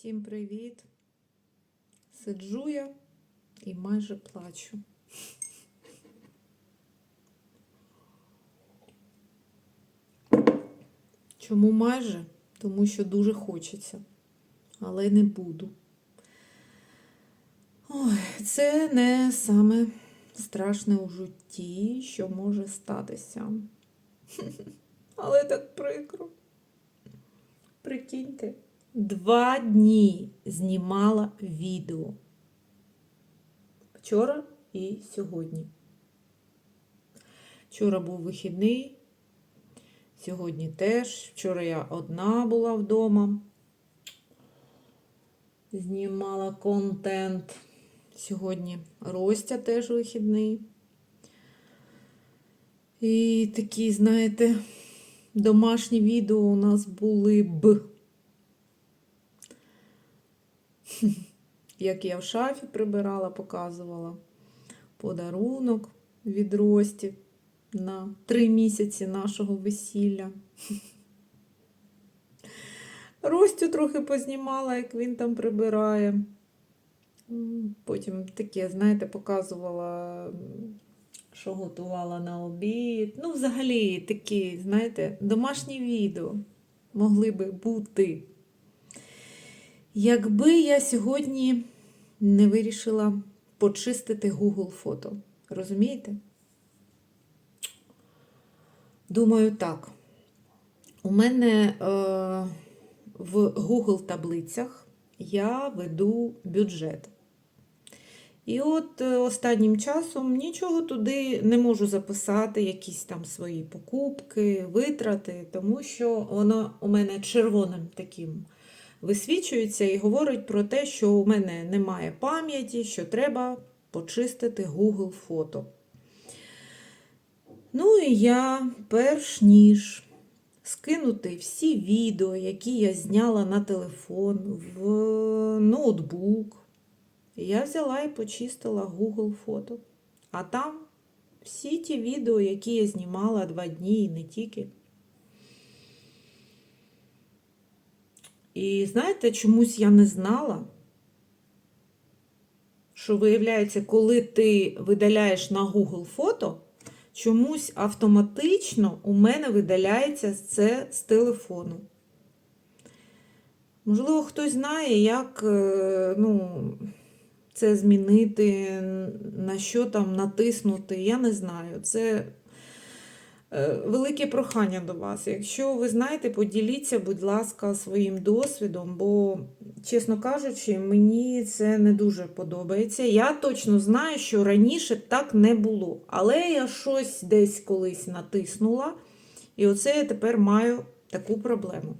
Всім привіт! Сиджу я і майже плачу. Чому майже? Тому що дуже хочеться, але не буду. Ой, це не саме страшне у житті, що може статися. Але так прикро. Прикиньте, два дні знімала відео. Вчора і сьогодні. Вчора був вихідний, сьогодні теж. Вчора я одна була вдома. Знімала контент. Сьогодні Ростя теж вихідний. І такі, знаєте, домашні відео у нас були б. Як я в шафі прибирала, показувала подарунок від Рості на три місяці нашого весілля. Ростю трохи познімала, як він там прибирає. Потім таке, знаєте, показувала, що готувала на обід. Ну, взагалі, такі, знаєте, домашні відео могли би бути. Якби я сьогодні не вирішила почистити Google фото. Розумієте? Думаю, так. У мене е, в Google таблицях я веду бюджет. І от е, останнім часом нічого туди не можу записати, якісь там свої покупки, витрати, тому що воно у мене червоним таким висвічується і говорить про те, що у мене немає пам'яті, що треба почистити Google фото. Ну і я, перш ніж скинути всі відео, які я зняла на телефон, в ноутбук, я взяла і почистила Google фото. А там всі ті відео, які я знімала два дні і не тільки. І знаєте, чомусь я не знала, що виявляється, коли ти видаляєш на Google фото, чомусь автоматично у мене видаляється це з телефону. Можливо, хтось знає, як е, ну, це змінити, на що там натиснути. Я не знаю. Це велике прохання до вас. Якщо ви знаєте, поділіться, будь ласка, своїм досвідом, бо, чесно кажучи, мені це не дуже подобається. Я точно знаю, що раніше так не було. Але я щось десь колись натиснула, і оце я тепер маю таку проблему.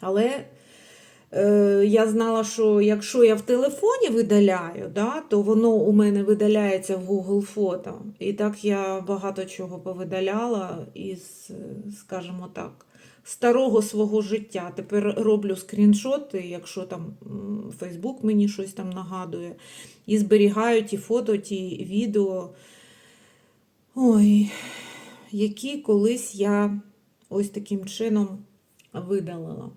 Але е, я знала, що якщо я в телефоні видаляю, да, то воно у мене видаляється в Google фото. І так я багато чого повидаляла із, е, скажімо так, старого свого життя. Тепер роблю скріншоти, якщо там Facebook мені щось там нагадує, і зберігаю ті фото, ті відео. Ой, які колись я ось таким чином видалила.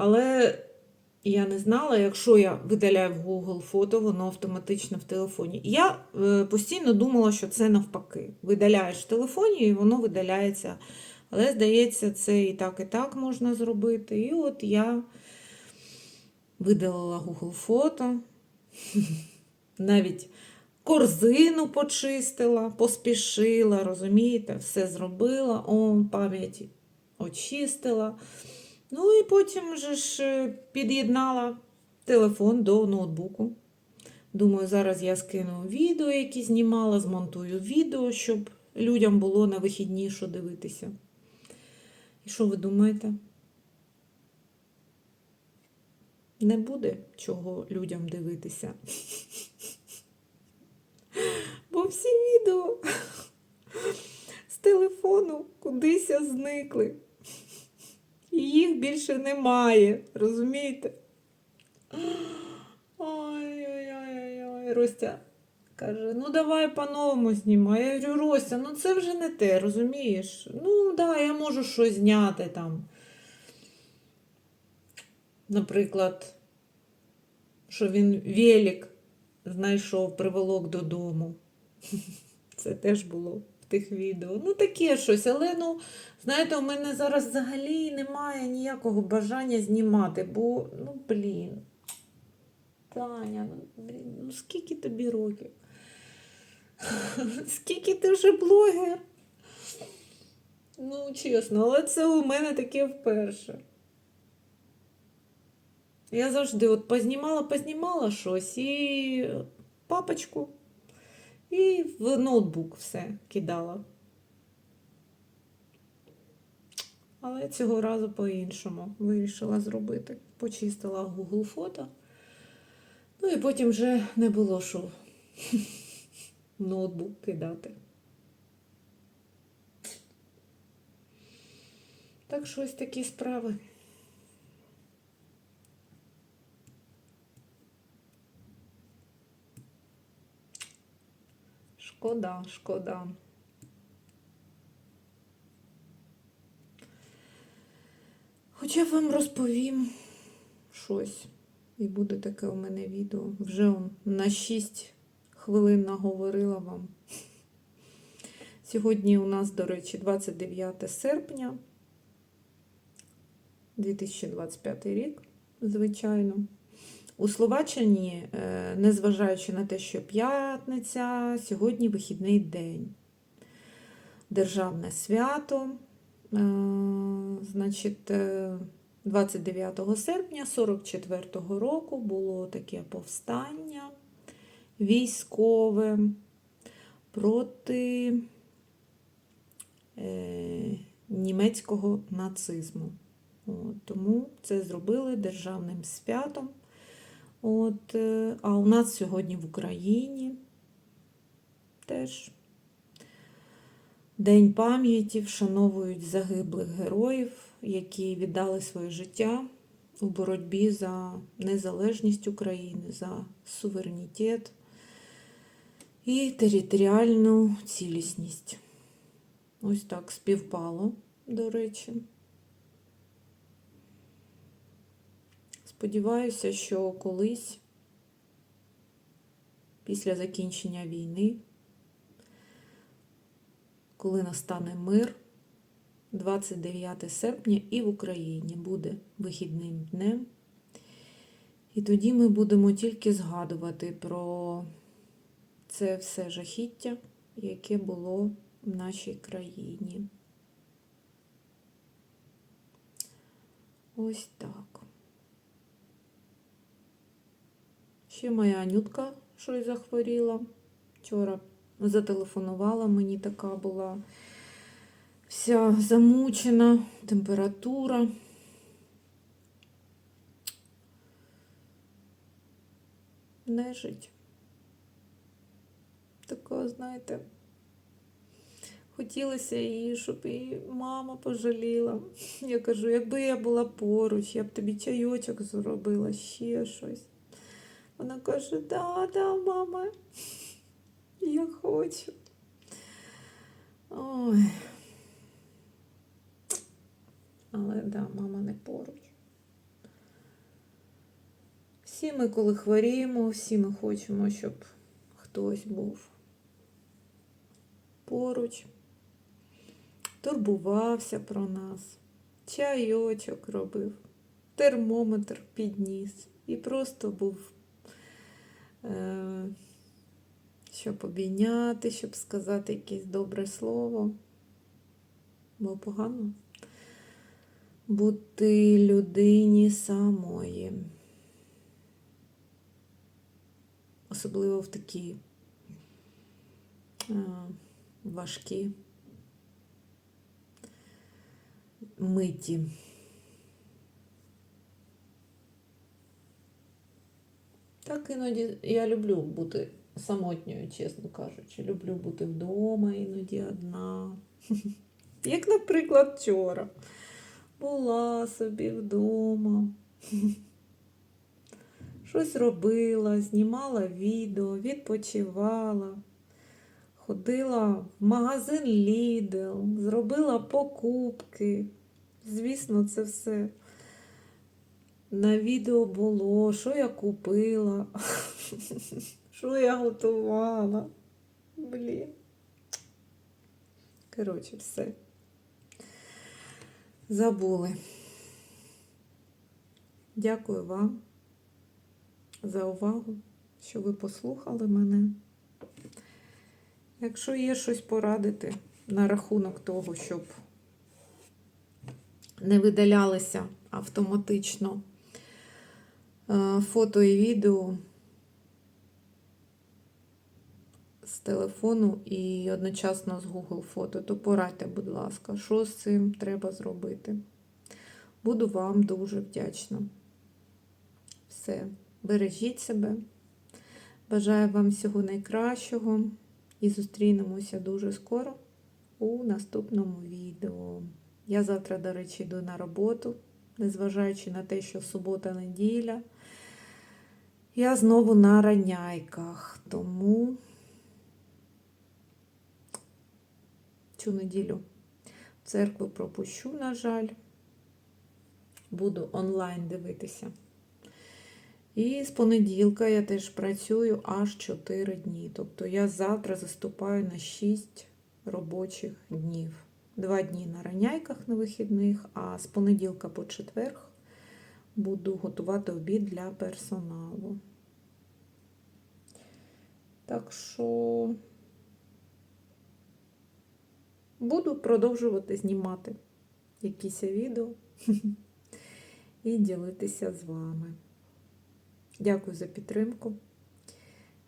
Але я не знала, якщо я видаляю в Google фото, воно автоматично в телефоні. Я е, постійно думала, що це навпаки. Видаляєш в телефоні і воно видаляється. Але, здається, це і так, і так можна зробити. І от я видалила Google фото, навіть корзину почистила, поспішила, розумієте, все зробила, о, пам'ять очистила. Ну і потім же ж е, під'єднала телефон до ноутбуку. Думаю, зараз я скину відео, які знімала, змонтую відео, щоб людям було на вихідні що дивитися. І що ви думаєте? Не буде чого людям дивитися. Бо всі відео з телефону кудись зникли. І їх більше немає, розумієте? Ой-ой-ой, Ростя каже, ну давай по-новому знімай. Я говорю, Ростя, ну це вже не те, розумієш? Ну, да, я можу щось зняти там. наприклад, що він велик знайшов, приволок додому. Це теж було тих відео. Ну, таке щось, але ну, знаєте, у мене зараз взагалі немає ніякого бажання знімати, бо, ну, блін. Таня, ну, блін, ну скільки тобі років? Скільки ти вже блогер? Ну, чесно, але це у мене таке вперше. Я завжди от познімала, познімала щось і папочку, в ноутбук все кидала. Але цього разу по-іншому вирішила зробити. Почистила Google фото. Ну і потім вже не було що ноутбук кидати. Так що ось такі справи. Шкода, шкода. Хоча вам розповім щось. І буде таке у мене відео. Вже на 6 хвилин наговорила вам. Сьогодні у нас, до речі, 29 серпня 2025 рік, звичайно. У Словаччині, е, незважаючи на те, що п'ятниця, сьогодні вихідний день. Державне свято. Е, Значить, е, 29 серпня 44-го року було таке повстання військове проти е, німецького нацизму. Тому це зробили державним святом. От, е, а у нас сьогодні в Україні теж День пам'яті вшановують загиблих героїв, які віддали своє життя у боротьбі за незалежність України, за суверенітет і територіальну цілісність. Ось так співпало, до речі. Сподіваюся, що колись, після закінчення війни, коли настане мир, 29 серпня і в Україні буде вихідним днем. І тоді ми будемо тільки згадувати про це все жахіття, яке було в нашій країні. Ось так. Ще моя Анютка щось захворіла. Вчора зателефонувала, мені така була вся замучена, температура. Нежить. Така, знаєте, хотілося її, щоб її мама пожаліла. Я кажу, якби я була поруч, я б тобі чайочок зробила, ще щось. Вона каже, да, да, мама, я хочу. Ой. Але да, мама не поруч. Всі ми, коли хворіємо, всі ми хочемо, щоб хтось був поруч, турбувався про нас, чайочок робив, термометр підніс і просто був, щоб обійняти, щоб сказати якесь добре слово. Бо погано бути людині самої. Особливо в такі е, важкі миті. Так іноді я люблю бути самотньою, чесно кажучи. Люблю бути вдома, іноді одна. Як, наприклад, вчора. Була собі вдома. Щось робила, знімала відео, відпочивала, ходила в магазин Lidl, зробила покупки. Звісно, це все на відео було, що я купила, що я готувала. Блін. Коротше, все. Забули. Дякую вам за увагу, що ви послухали мене. Якщо є щось порадити на рахунок того, щоб не видалялися автоматично фото і відео з телефону і одночасно з Google фото, то порадьте, будь ласка, що з цим треба зробити. Буду вам дуже вдячна. Все, бережіть себе. Бажаю вам всього найкращого і зустрінемося дуже скоро у наступному відео. Я завтра, до речі, йду на роботу, незважаючи на те, що субота-неділя. Я знову на раняйках, тому цю неділю церкву пропущу, на жаль. Буду онлайн дивитися. І з понеділка я теж працюю аж 4 дні. Тобто я завтра заступаю на 6 робочих днів. Два дні на раняйках на вихідних, а з понеділка по четверг буду готувати обід для персоналу. Так що буду продовжувати знімати якісь відео і ділитися з вами. Дякую за підтримку.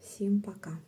Всім пока.